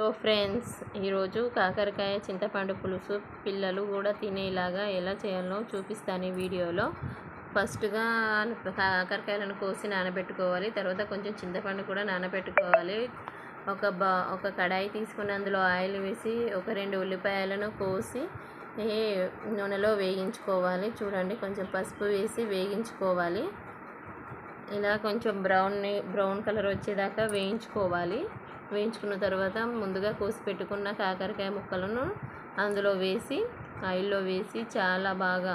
So friends ఈరోజు కాకరకాయ చింతపండు పులుసు పిల్లలు కూడా తినేలాగా ఎలా చేయాలో చూపిస్తాను ఈ వీడియోలో. ఫస్ట్గా కాకరకాయలను కోసి నానబెట్టుకోవాలి. తర్వాత కొంచెం చింతపండు కూడా నానబెట్టుకోవాలి. ఒక బా ఒక కడాయి తీసుకుని అందులో ఆయిల్ వేసి ఒక రెండు ఉల్లిపాయలను కోసి నూనెలో వేగించుకోవాలి. చూడండి కొంచెం పసుపు వేసి వేగించుకోవాలి. ఇలా కొంచెం బ్రౌన్ బ్రౌన్ కలర్ వచ్చేదాకా వేయించుకోవాలి. వేయించుకున్న తర్వాత ముందుగా కోసి పెట్టుకున్న కాకరకాయ ముక్కలను అందులో వేసి ఆయిల్లో వేసి చాలా బాగా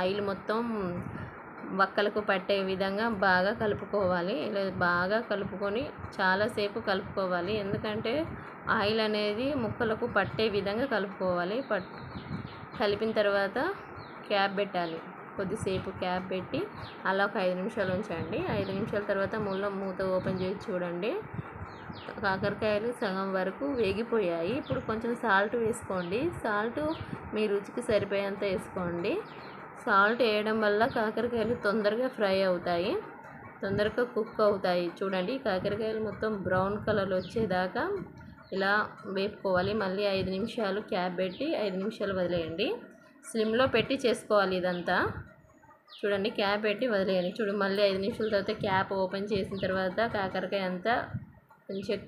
ఆయిల్ మొత్తం వక్కలకు పట్టే విధంగా బాగా కలుపుకోవాలి. ఇలా బాగా కలుపుకొని చాలాసేపు కలుపుకోవాలి. ఎందుకంటే ఆయిల్ అనేది ముక్కలకు పట్టే విధంగా కలుపుకోవాలి. పట్ కలిపిన తర్వాత క్యాప్ పెట్టాలి. కొద్దిసేపు క్యాప్ పెట్టి అలా ఒక ఐదు నిమిషాలు ఉంచండి. ఐదు నిమిషాల తర్వాత మూల మూత ఓపెన్ చేసి చూడండి. కాకరకాయలు సగం వరకు వేగిపోయాయి. ఇప్పుడు కొంచెం సాల్ట్ వేసుకోండి. సాల్ట్ మీ రుచికి సరిపోయేంత వేసుకోండి. సాల్ట్ వేయడం వల్ల కాకరకాయలు తొందరగా ఫ్రై అవుతాయి. తొందరగా కుక్ అవుతాయి. చూడండి కాకరకాయలు మొత్తం బ్రౌన్ కలర్ వచ్చేదాకా ఇలా వేపుకోవాలి. మళ్ళీ ఐదు నిమిషాలు క్యాప్ పెట్టి ఐదు నిమిషాలు వదిలేయండి. స్లిమ్లో పెట్టి చేసుకోవాలి ఇదంతా. చూడండి క్యాప్ పెట్టి వదిలేయండి. చూడు మళ్ళీ ఐదు నిమిషాల తర్వాత క్యాప్ ఓపెన్ చేసిన తర్వాత కాకరకాయ అంతా కొంచెం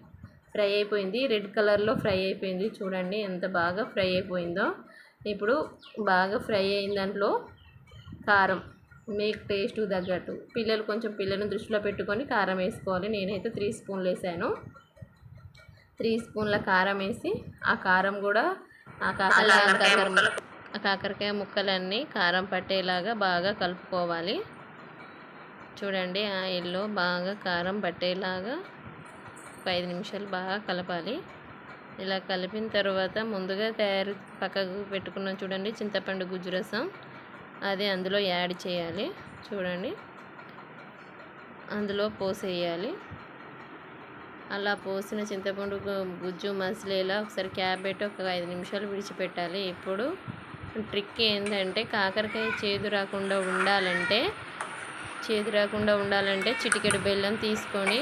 ఫ్రై అయిపోయింది. రెడ్ కలర్లో ఫ్రై అయిపోయింది. చూడండి ఎంత బాగా ఫ్రై అయిపోయిందో. ఇప్పుడు బాగా ఫ్రై అయిన దాంట్లో కారం. మీకు టేస్ట్ తగ్గట్టు. పిల్లలు కొంచెం పిల్లలను దృష్టిలో పెట్టుకొని కారం వేసుకోవాలి. నేనైతే త్రీ స్పూన్లు వేసాను. త్రీ స్పూన్ల కారం వేసి ఆ కారం కూడా ఆ కాకరకాయ ఆ కాకరకాయ ముక్కలన్నీ కారం పట్టేలాగా బాగా కలుపుకోవాలి. చూడండి ఆయిల్లో బాగా కారం పట్టేలాగా ఒక ఐదు నిమిషాలు బాగా కలపాలి. ఇలా కలిపిన తర్వాత ముందుగా తయారు పక్కకు పెట్టుకున్నాం చూడండి చింతపండు గుజ్జు రసం. అది అందులో యాడ్ చేయాలి. చూడండి. అందులో పోసేయాలి. అలా పోసిన చింతపండు గుజ్జు మసిలేలా ఒకసారి క్యాప్ పెట్టి ఒక ఐదు నిమిషాలు విడిచిపెట్టాలి. ఇప్పుడు ట్రిక్ ఏంటంటే కాకరకాయ చేదు రాకుండా ఉండాలంటే చేదు రాకుండా ఉండాలంటే చిటికెడు బెల్లం తీసుకొని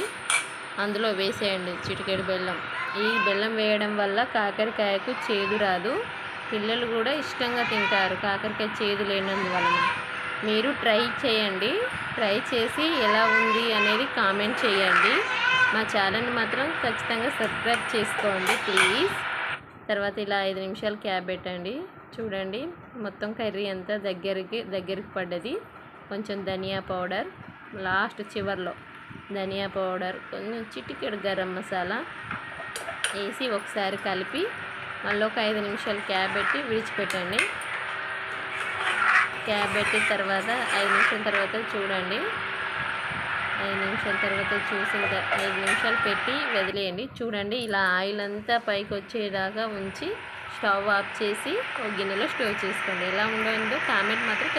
అందులో వేసేయండి చిటికెడు బెల్లం. ఈ బెల్లం వేయడం వల్ల కాకరకాయకు చేదు రాదు. పిల్లలు కూడా ఇష్టంగా తింటారు కాకరకాయ చేదు లేనందువలన. మీరు ట్రై చేయండి. ట్రై చేసి ఎలా ఉంది అనేది కామెంట్ చేయండి. మా ఛానల్ని మాత్రం ఖచ్చితంగా సబ్స్క్రైబ్ చేసుకోండి ప్లీజ్. తర్వాత ఇలా ఐదు నిమిషాలు క్యాబ్ పెట్టండి. చూడండి మొత్తం కర్రీ అంతా దగ్గరికి దగ్గరికి పడ్డది. కొంచెం ధనియా పౌడర్ లాస్ట్ చివర్లో. ధనియా పౌడర్ కొంచెం చిటికెడు గరం మసాలా వేసి ఒకసారి కలిపి మళ్ళీ ఒక ఐదు నిమిషాలు క్యాబ్ పెట్టి విడిచిపెట్టండి. క్యాబ్ పెట్టిన తర్వాత ఐదు నిమిషాల తర్వాత చూడండి. ఐదు నిమిషాల తర్వాత చూసిన ఐదు నిమిషాలు పెట్టి వదిలేయండి. చూడండి ఇలా ఆయిల్ అంతా పైకి వచ్చేలాగా ఉంచి స్టవ్ ఆఫ్ చేసి ఒక గిన్నెలో స్టోర్ చేసుకోండి. ఎలా ఉండదో కామెంట్ మాత్రం